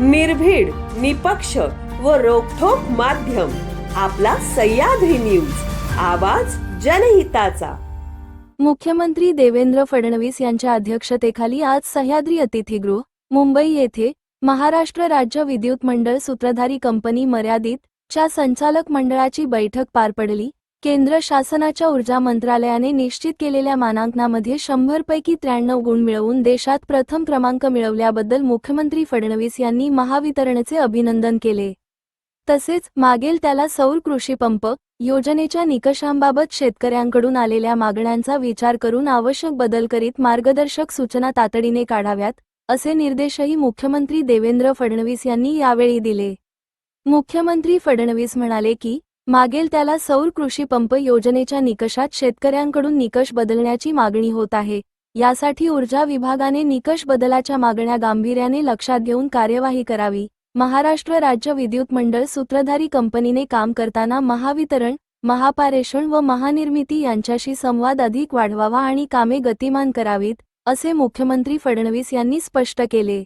निर्भीड निपक्ष व रोखोक माध्यम. आपला सह्याद्री न्यूज. आवाज जनहिताचा. मुख्यमंत्री देवेंद्र फडणवीस यांच्या अध्यक्षतेखाली आज सह्याद्री अतिथीगृह मुंबई येथे महाराष्ट्र राज्य विद्युत मंडळ सूत्रधारी कंपनी मर्यादित च्या संचालक मंडळाची बैठक पार पडली. केंद्र शासनाच्या ऊर्जा मंत्रालयाने निश्चित केलेल्या मानांकनामध्ये शंभरपैकी त्र्याण्णव गुण मिळवून देशात प्रथम क्रमांक मिळवल्याबद्दल मुख्यमंत्री फडणवीस यांनी महावितरणचे अभिनंदन केले. तसेच मागेल त्याला सौर कृषी पंप योजनेच्या निकषांबाबत शेतकऱ्यांकडून आलेल्या मागण्यांचा विचार करून आवश्यक बदल करीत मार्गदर्शक सूचना तातडीने काढाव्यात असे निर्देशही मुख्यमंत्री देवेंद्र फडणवीस यांनी यावेळी दिले. मुख्यमंत्री फडणवीस म्हणाले की मागेल त्याला सौर कृषी पंप योजनेच्या निकषात शेतकऱ्यांकडून निकष बदलण्याची मागणी होत आहे. यासाठी ऊर्जा विभागाने निकष बदलाच्या मागण्या गांभीर्याने लक्षात घेऊन कार्यवाही करावी. महाराष्ट्र राज्य विद्युत मंडळ सूत्रधारी कंपनीने काम करताना महावितरण महापारेषण व महानिर्मिती यांच्याशी संवाद अधिक वाढवावा आणि कामे गतिमान करावीत असे मुख्यमंत्री फडणवीस यांनी स्पष्ट केले.